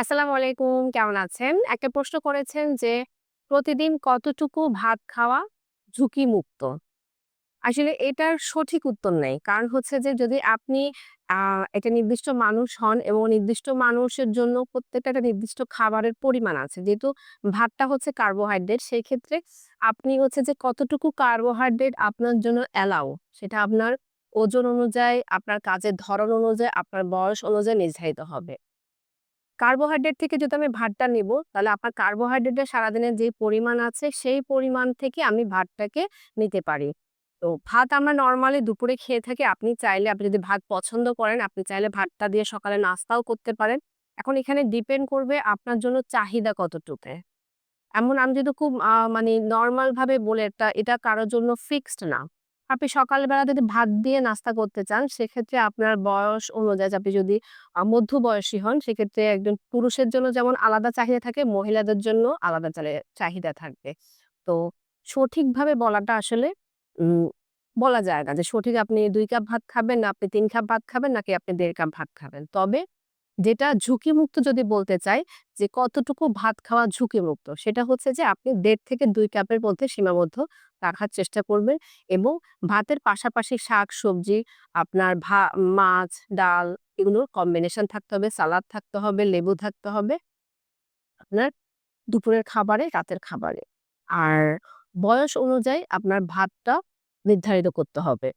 আসসালামু আলাইকুম কেমন আছেন? একটা প্রশ্ন করেছেন যে, প্রতিদিন কতটুকু ভাত খাওয়া ঝুঁকি মুক্ত আসলে এটার সঠিক উত্তর নেই। কারণ হচ্ছে যে যদি আপনি একটা নির্দিষ্ট মানুষ হন এবং নির্দিষ্ট মানুষের জন্য প্রত্যেকটা একটা নির্দিষ্ট খাবারের পরিমাণ আছে। যেহেতু ভাতটা হচ্ছে কার্বোহাইড্রেট সেই ক্ষেত্রে আপনি হচ্ছে যে কতটুকু কার্বোহাইড্রেট আপনার জন্য অ্যালাউ সেটা আপনার ওজন অনুযায়ী, আপনার কাজের ধরন অনুযায়ী, আপনার বয়স অনুযায়ী নির্ধারিত হবে। কার্বোহাইড্রেট থেকে যদি আমি ভাতটা নিবো, তাহলে আপনার কার্বোহাইড্রেটের সারাদিনের যে পরিমাণ আছে, সেই পরিমাণ থেকে আমি ভাতটাকে নিতে পারি। তো ভাত আমরা নর্মালি দুপুরে খেয়ে থাকি। আপনি চাইলে আপনি যদি ভাত পছন্দ করেন, আপনি চাইলে ভাতটা দিয়ে সকালে নাস্তাও করতে পারেন। এখন এখানে ডিপেন্ড করবে আপনার জন্য চাহিদা কতটুকু। এমন আমি যদি খুব মানে নরমাল ভাবে বলে এটা, এটা কারও জন্য ফিক্সড না। আপনি সকালবেলা যদি ভাত দিয়ে নাস্তা করতে চান, সেক্ষেত্রে আপনার বয়স অনুযায়ী আপনি যদি আ মধ্যবয়সী হন, সেক্ষেত্রে একজন পুরুষের জন্য যেমন আলাদা চাহিদা থাকে, মহিলাদের জন্য আলাদা চাহিদা থাকবে। তো সঠিকভাবে বলাটা আসলে বলা যায় না যে সঠিক আপনি দুই কাপ ভাত খাবেন, না আপনি তিন কাপ ভাত খাবেন, নাকি আপনি দেড় কাপ ভাত খাবেন। তবে যেটা ঝুঁকিমুক্ত যদি বলতে চাই যে কতটুকু ভাত খাওয়া ঝুঁকিমুক্ত, সেটা হচ্ছে যে আপনি দেড় থেকে দুই কাপের মধ্যে সীমাবদ্ধ রাখার চেষ্টা করবেন এবং ভাতের পাশাপাশি শাক-সবজি, আপনার ভা মাছ, ডাল এগুলোর কম্বিনেশন থাকতে হবে, সালাদ থাকতে হবে, লেবু থাকতে হবে। আপনার দুপুরের খাবারে, রাতের খাবারে। আর বয়স অনুযায়ী আপনার ভাতটা নির্ধারিত করতে হবে।